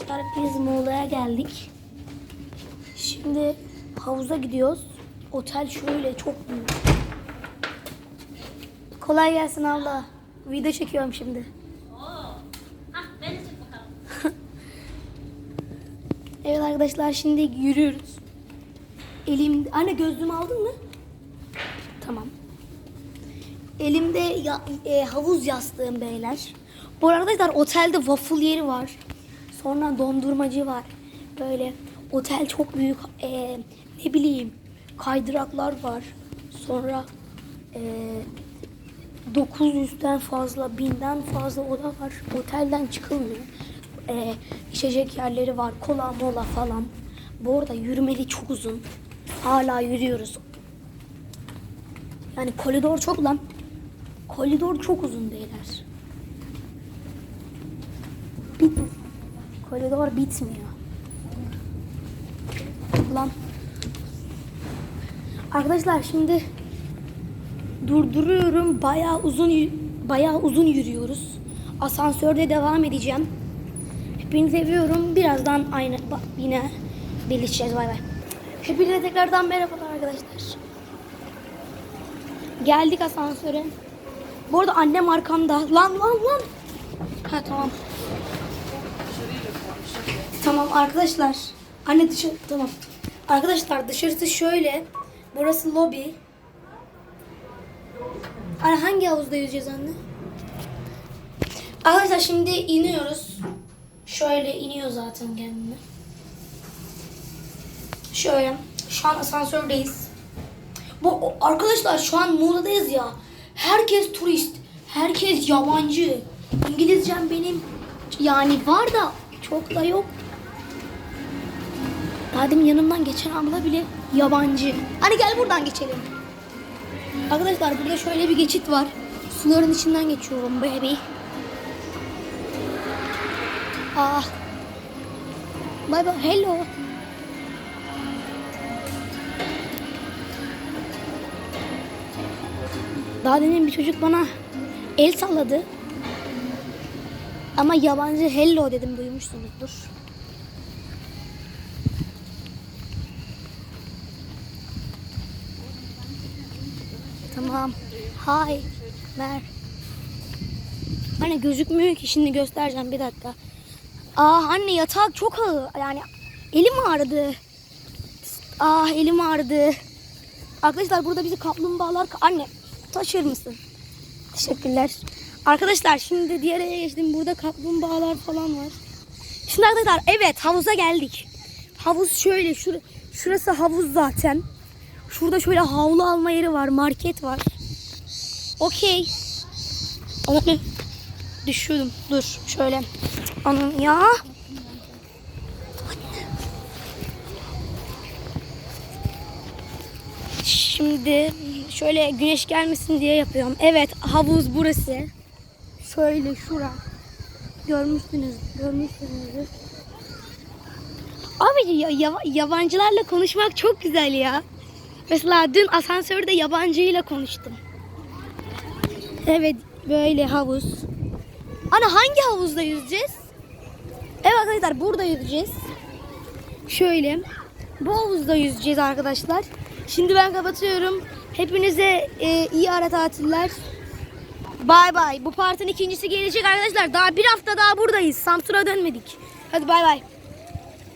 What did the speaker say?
arkadaşlar biz Muğla'ya geldik. Şimdi havuza gidiyoruz. Otel şöyle çok büyük. Kolay gelsin abla. Video çekiyorum şimdi. Evet arkadaşlar şimdi yürüyoruz. Elim anne gözlüğümü aldın mı? Tamam. Elimde ya- e, havuz yastığım beyler. Bu arkadaşlar otelde waffle yeri var. Sonra dondurmacı var. Böyle otel çok büyük. e, ne bileyim kaydıraklar var. Sonra e, 900'den fazla, 1000'den fazla oda var. Otelden çıkılmıyor. Ee, içecek yerleri var. Kola mola falan. Bu arada yürümeli çok uzun. Hala yürüyoruz. Yani koridor çok lan. Koridor çok uzun beyler. Bit koridor bitmiyor. Lan. Arkadaşlar şimdi durduruyorum. Bayağı uzun bayağı uzun yürüyoruz. Asansörde devam edeceğim. Hepinizi seviyorum. Birazdan aynı yine birleşeceğiz. Bay bay. Hepinize tekrardan merhabalar arkadaşlar. Geldik asansöre. Bu arada annem arkamda. Lan lan lan. Ha tamam. Tamam arkadaşlar. Anne dışarı tamam. Arkadaşlar dışarısı şöyle. Burası lobi. Anne hangi havuzda yüzeceğiz anne? Arkadaşlar şimdi iniyoruz. Şöyle iniyor zaten kendine. Şöyle. Şu an asansördeyiz. Bu arkadaşlar şu an Muğla'dayız ya. Herkes turist. Herkes yabancı. İngilizcem benim yani var da çok da yok. Daha demin yanımdan geçen abla bile yabancı. Hani gel buradan geçelim. Arkadaşlar burada şöyle bir geçit var. Suların içinden geçiyorum baby. Ah. Bye bye. Hello. Daha demin bir çocuk bana el salladı. Ama yabancı hello dedim duymuşsunuzdur. Tamam. Hi. Mer. Hani gözükmüyor ki şimdi göstereceğim bir dakika. Aa anne yatak çok ağır. Yani elim ağrıdı. Ah elim ağrıdı. Arkadaşlar burada bizi kaplumbağalar... Anne taşır mısın? Teşekkürler. Arkadaşlar şimdi diğer yere geçtim. Burada kaplumbağalar falan var. Şimdi arkadaşlar evet havuza geldik. Havuz şöyle. Şur şurası havuz zaten. Şurada şöyle havlu alma yeri var. Market var. Okey. Anne düşüyordum. Dur şöyle. Anam ya. Şimdi şöyle güneş gelmesin diye yapıyorum. Evet havuz burası. Şöyle şura. Görmüşsünüz, görmüşsünüzdür. Abi ya- yabancılarla konuşmak çok güzel ya. Mesela dün asansörde yabancıyla konuştum. Evet böyle havuz. Ana hangi havuzda yüzeceğiz? Evet arkadaşlar burada yüzeceğiz. Şöyle. Bu havuzda yüzeceğiz arkadaşlar. Şimdi ben kapatıyorum. Hepinize e, iyi ara tatiller. Bay bay. Bu partinin ikincisi gelecek arkadaşlar. Daha bir hafta daha buradayız. Samsun'a dönmedik. Hadi bay bay.